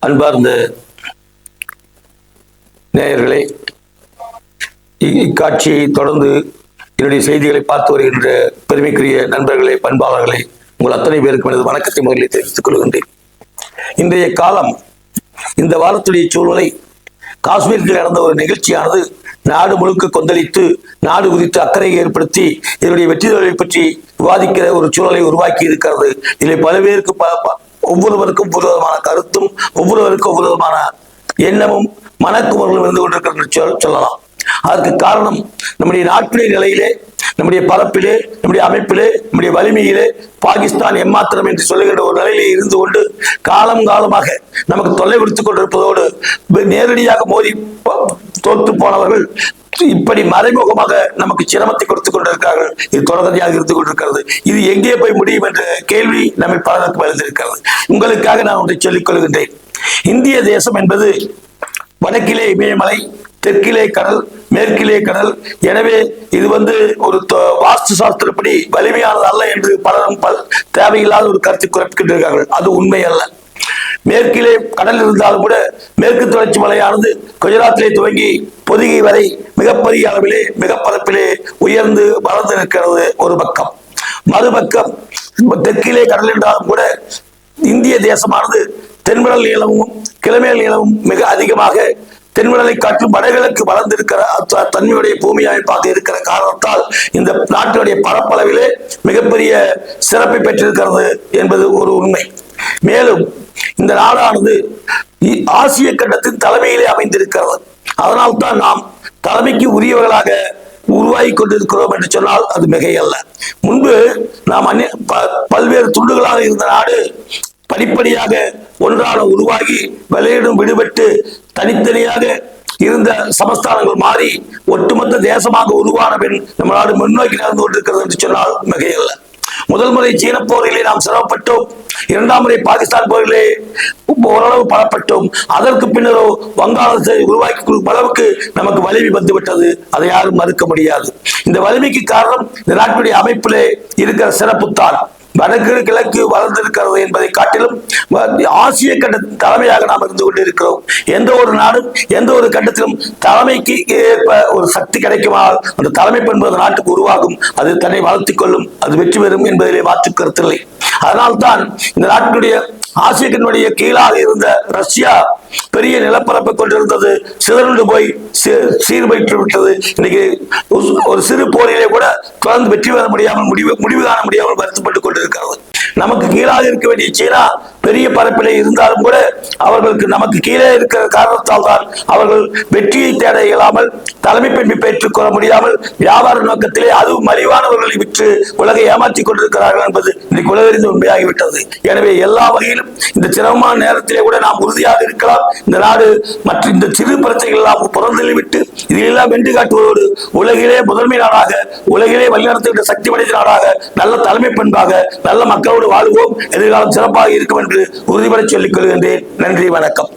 அன்பார்ந்த நேயர்களே இக்காட்சியை தொடர்ந்து என்னுடைய செய்திகளை பார்த்து வருகின்ற பெருமைக்குரிய நண்பர்களே பண்பாளர்களே உங்கள் அத்தனை பேருக்கு எனது வணக்கத்தை முதலில் தெரிவித்துக் கொள்கின்றேன். இன்றைய காலம் இந்த வாரத்துடைய சூழ்நிலை காஷ்மீரில் நடந்த ஒரு நிகழ்ச்சியானது நாடு முழுக்க கொந்தளித்து நாடு குறித்து அக்கறை ஏற்படுத்தி இதனுடைய வெற்றிகளை பற்றி விவாதிக்கிற ஒரு சூழலை உருவாக்கி இருக்கிறது. இதில் பல பேருக்கு ப- ஒவ்வொருவருக்கும் ஒவ்வொரு விதமான கருத்தும் ஒவ்வொருவருக்கும் ஒவ்வொரு விதமான எண்ணமும் மனக்குமர்களும் இருந்து கொண்டிருக்கிறது சொல்லலாம். அதற்கு காரணம் நம்முடைய நாட்டுடைய நிலையிலே நம்முடைய பரப்பிலே நம்முடைய அமைப்பிலே நம்முடைய வலிமையிலே பாகிஸ்தான் எம்மாத்திரம் என்று சொல்லுகின்ற ஒரு நிலையிலே இருந்து கொண்டு காலம் காலமாக நமக்கு தொல்லை கொடுத்துக் கொண்டிருப்பதோடு நேரடியாக மோதி தோத்து போனவர்கள் இப்படி மறைமுகமாக நமக்கு சிரமத்தை கொடுத்துக் கொண்டிருக்கிறார்கள். இது தொடர்ச்சியாக இருந்து கொண்டிருக்கிறது. இது எங்கே போய் முடியும் என்ற கேள்வி நம்மை பலருக்கு எழுந்திருக்கிறது உங்களுக்காக நான் ஒன்றை சொல்லிக் கொள்கின்றேன். இந்திய தேசம் என்பது வடக்கிலே இமயமலை தெற்கிலே கடல் மேற்கிலே கடல். எனவே இது வந்து ஒரு தொ- வாஸ்து சாஸ்திரப்படி வலிமையானது அல்ல என்று பலரும் தேவையில்லாத ஒரு கருத்தை குறிப்பிட்டிருக்கிறார்கள். அது உண்மை அல்ல. மேற்கிலே கடல் இருந்தாலும் கூட மேற்கு தொடர்ச்சி மலையானது குஜராத்திலே துவங்கி பொதுகி வரை மிகப்பெரிய அளவிலே மிகப்பரப்பிலே உயர்ந்து வளர்ந்து நிற்கிறது ஒரு பக்கம். மறுபக்கம் தெற்கிலே கடல் என்றாலும் கூட இந்திய தேசமானது தென்மடல் நீளமும் கிழமையல் நீளமும் மிக அதிகமாக தென்மடலை காட்டிலும் வடகிழக்கு வளர்ந்திருக்கிற அத்த- தன்மையுடைய பூமி அமைப்பாக இருக்கிற காரணத்தால் இந்த நாட்டினுடைய பரப்பளவிலே மிகப்பெரிய சிறப்பை பெற்றிருக்கிறது என்பது ஒரு உண்மை. மேலும் இந்த நாடானது ஆசிய கண்டத்தின் தலைமையிலே அமைந்திருக்கிறது. அதனால்தான் நாம் தலைமைக்கு உரியவர்களாக உருவாகி கொண்டிருக்கிறோம் என்று சொன்னால் அது மிகையல்ல. முன்பு நாம் அந்நிய ப- பல்வேறு துண்டுகளாக இருந்த நாடு படிப்படியாக ஒன்றான உருவாகி விளையிடும் விடுபட்டு தனித்தனியாக இருந்த சமஸ்தானங்கள் மாறி ஒட்டுமொத்த தேசமாக உருவான பின் நம்ம நாடு முன்னோக்கி நடந்து கொண்டிருக்கிறது என்று சொன்னால் மிகையல்ல. முதல் முறை சீன போரிலே நாம் சிரமப்பட்டோம். இரண்டாம் முறை பாகிஸ்தான் போரிலே ஓரளவு பலப்பட்டோம். அதற்கு பின்னரோ வங்காளத்தை உருவாக்கி கொடுக்கும் அளவுக்கு நமக்கு வலிமை வந்துவிட்டது. அதை யாரும் மறுக்க முடியாது. இந்த வலிமைக்கு காரணம் இந்த நாட்டுடைய அமைப்பிலே இருக்கிற சிறப்புத்தான். வடக்கு கிழக்கு வளர்ந்திருக்கிறது என்பதை காட்டிலும் ஆசிய கட்ட தலைமையாக நாம் இருந்து கொண்டிருக்கிறோம். எந்த ஒரு நாடும் எந்த ஒரு கட்டத்திலும் தலைமைக்கு ஏற்ப ஒரு சக்தி கிடைக்குமானால் அந்த தலைமை பண்பு அந்த நாட்டுக்கு உருவாகும். அது தன்னை வளர்த்திக் கொள்ளும் அது வெற்றி பெறும் என்பதிலே மாற்று கருத்தில்லை. அதனால்தான் இந்த நாட்டினுடைய ஆசியத்தினுடைய கீழாக இருந்த ரஷ்யா பெரிய நிலப்பரப்பை கொண்டிருந்தது. சிதறுண்டு போய் சீ- சீர்பயிற்று விட்டது. இன்னைக்கு ஒரு- ஒரு சிறு போரிலே கூட தொடர்ந்து வெற்றி பெற முடியாமல் முடிவு முடிவு காண முடியாமல் வருத்தப்பட்டுக் கொண்டிருக்கிறது நமக்கு கீழாக இருக்க வேண்டிய சீனா பெரிய பரப்பிலே இருந்தாலும் கூட அவர்களுக்கு நமக்கு கீழே இருக்கிற காரணத்தால் தான் அவர்கள் வெற்றியை தேட இயலாமல் தலைமை பண்பை பெற்றுக் கொள்ள முடியாமல் வியாபார நோக்கத்திலே அதுவும் மலிவானவர்களை விற்று உலகை ஏமாற்றிக் கொண்டிருக்கிறார்கள் என்பது இன்னைக்கு உலகறிந்து உண்மையாகிவிட்டது. எனவே எல்லா வகையிலும் இந்த சிரமமான நேரத்திலே கூட நாம் உறுதியாக இருக்கலாம். இந்த நாடு மற்ற இந்த சிறு பிரச்சனைகள் எல்லாம் புறந்தள்ளிவிட்டு இதையெல்லாம் வென்று காட்டுவதோடு உலகிலே முதன்மை நாடாக உலகிலே வழிநடத்துகின்ற சக்தி படைத்த நாடாக நல்ல தலைமை பண்பாக நல்ல மக்களோடு வாழ்வோம். எதிர்காலம் சிறப்பாக இருக்கும் என்று உறுதிபட சொல்லிக் கொள்கின்றேன். நன்றி வணக்கம்.